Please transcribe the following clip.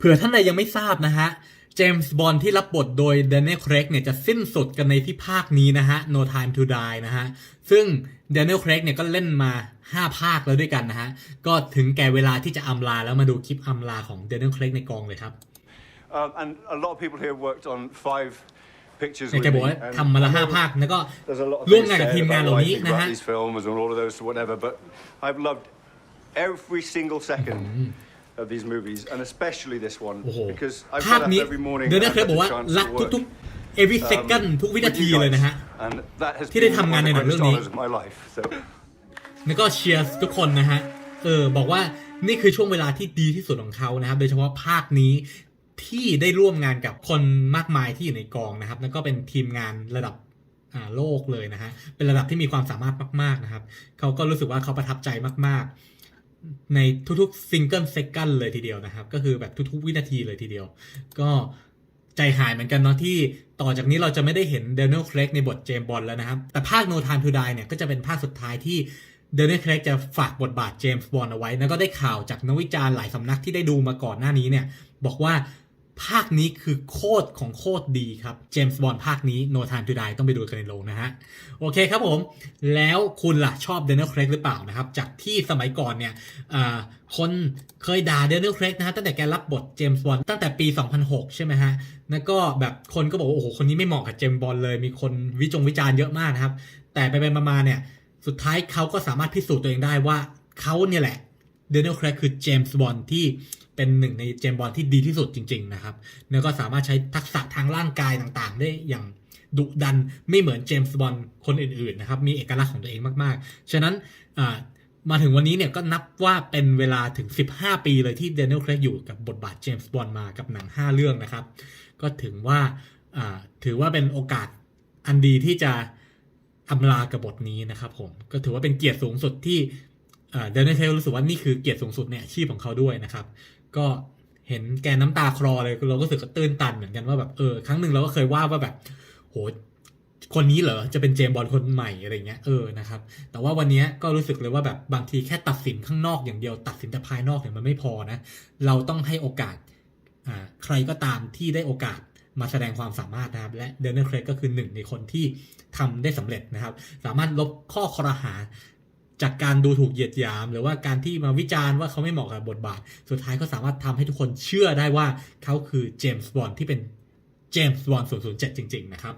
เผื่อท่านใดยังไม่ทราบนะฮะเจมส์บอนด์ที่รับบทโดยเดน i e l เครกเนี่ยจะสิ้นสุดกันในที่ภาคนี้นะฮะ No Time to Die นะฮะ ซึ่งเดน i e l เครกเนี่ยก็เล่นมา 5 ภาคแล้วด้วยกันนะฮะ ก็ถึงแก่เวลาที่จะอำลาแล้วมาดูคลิปอำลาของเดน i e l เครกในกองเลยครับ Um, and a lot of people here have worked on five pictures เนี่ย with แก me. บอกว่า and ทำมาละ I ห้า know ภาคแล้วก็ There's a lot of ร่วม things งานกับ said ทีมงาน about เหล่า what I นี้ think นะ about ฮะ these films and all of those whatever, but I've loved every single second of these movies, and especially this one โอ้โห because I've ภาค got up นี้ every morning เดน i e and เครก had บอก the ว่า chance รัก to work ทุกๆ every second ทุกวินาที with you เลยนะฮะ guys, and that has ที่ได้ been ทำงาน one ใน of หนั the งเรื่อง greatest นี้ honors of my life. So แล้วก็เชียร์ทุกคนนะฮะ เออ บอกว่านี่คือช่วงเวลาที่ดีที่สุดของเขานะครับ โดยเฉพาะภาคนี้ที่ได้ร่วมงานกับคนมากมายที่อยู่ในกองนะครับ แล้วก็เป็นทีมงานระดับอ่าโลกเลยนะฮะ เป็นระดับที่มีความสามารถมาก ๆนะครับ เขาก็รู้สึกว่าเขาประทับใจมาก ๆ ในทุกๆซิงเกิลเซกันเลยทีเดียวนะครับ ก็คือแบบทุกๆวินาทีเลยทีเดียว ก็ใจหายเหมือนกันเนาะที่ต่อจากนี้เราจะไม่ได้เห็นเดน i e l เครกในบทเจมส์บอลแล้วนะครับ แต่ภาค No Time to Die เนี่ยก็จะเป็นภาคสุดท้ายที่เดน i e l เครกจะฝากบทบาทเจมส์บอลเอาไว้ แล้วก็ได้ข่าวจากนักวิจารณ์หลายสำนักที่ได้ดูมาก่อนหน้านี้เนี่ยบอกว่า ภาคนี้คือโคตรของโคตรดีครับเจมส์บอลภาคนี้ No Time to Die ต้องไปดูกันในโรงนะฮะ โอเคครับผม แล้วคุณล่ะชอบเดน i e l เครกหรือเปล่านะครับ จากที่สมัยก่อนเนี่ยคนเคยด่าเดน i e l เครกนะฮะตั้งแต่แกรับบทเจมส์บอลตั้งแต่ปี 2006 ใช่ไหมฮะแล้วก็แบบคนก็บอกว่า โอ้โห คนนี้ไม่เหมาะกับเจมส์บอลเลยมีคนวิจงวิจารณ์เยอะมากนะครับ แต่ไปไปมาๆเนี่ยสุดท้ายเขาก็สามารถพิสูจน์ตัวเองได้ว่าเขาเนี่ยแหละเดน i e l เครกคือเจมส์บอลที่ เป็นหนึ่งในเจมส์บอลที่ดีที่สุดจริง ๆ นะครับ แล้วก็สามารถใช้ทักษะทางร่างกายต่างๆ ได้อย่างดุดันไม่เหมือนเจมส์บอลคนอื่นๆนะครับ มีเอกลักษณ์ของตัวเองมากๆ ฉะนั้นมาถึงวันนี้เนี่ยก็นับว่าเป็นเวลาถึง 15 ปีเลยที่เดน i e l เครกอยู่กับบทบาทเจมส์บอลมากับหนัง 5 เรื่องนะครับ ก็ถึงว่าถือว่าเป็นโอกาสอันดีที่จะอำลากับบทนี้นะครับผมก็ถือว่าเป็นเกียรติสูงสุดที่เดน i e l เครกรู้สึกว่านี่คือเกียรติสูงสุดในอาชีพของเขาด้วยนะครับ ก็เห็นแกน้ำตาคลอเลยเราก็รู้สึกตื้นตันเหมือนกันว่าแบบเออครั้งหนึ่งเราก็เคยว่าว่าแบบ โหคนนี้เหรอจะเป็นเจมบอลคนใหม่อะไรเงี้ยเออนะครับ แต่ว่าวันนี้ก็รู้สึกเลยว่าแบบบางทีแค่ตัดสินข้างนอกอย่างเดียว ตัดสินแต่ภายนอกเนี่ยมันไม่พอนะ เราต้องให้โอกาสอ่าใครก็ตามที่ได้โอกาสมาแสดงความสามารถนะครับ และเดนเนอร์เครกก็คือหนึ่งในคนที่ทำได้สำเร็จนะครับ สามารถลบข้อคอรหา จากการดูถูกเหยียดหยาม หรือว่าการที่มาวิจารณ์ว่าเขาไม่เหมาะกับบทบาท สุดท้ายก็สามารถทำให้ทุกคนเชื่อได้ว่าเขาคือเจมส์บอลที่เป็นเจมส์บอล007 จริง ๆ นะครับ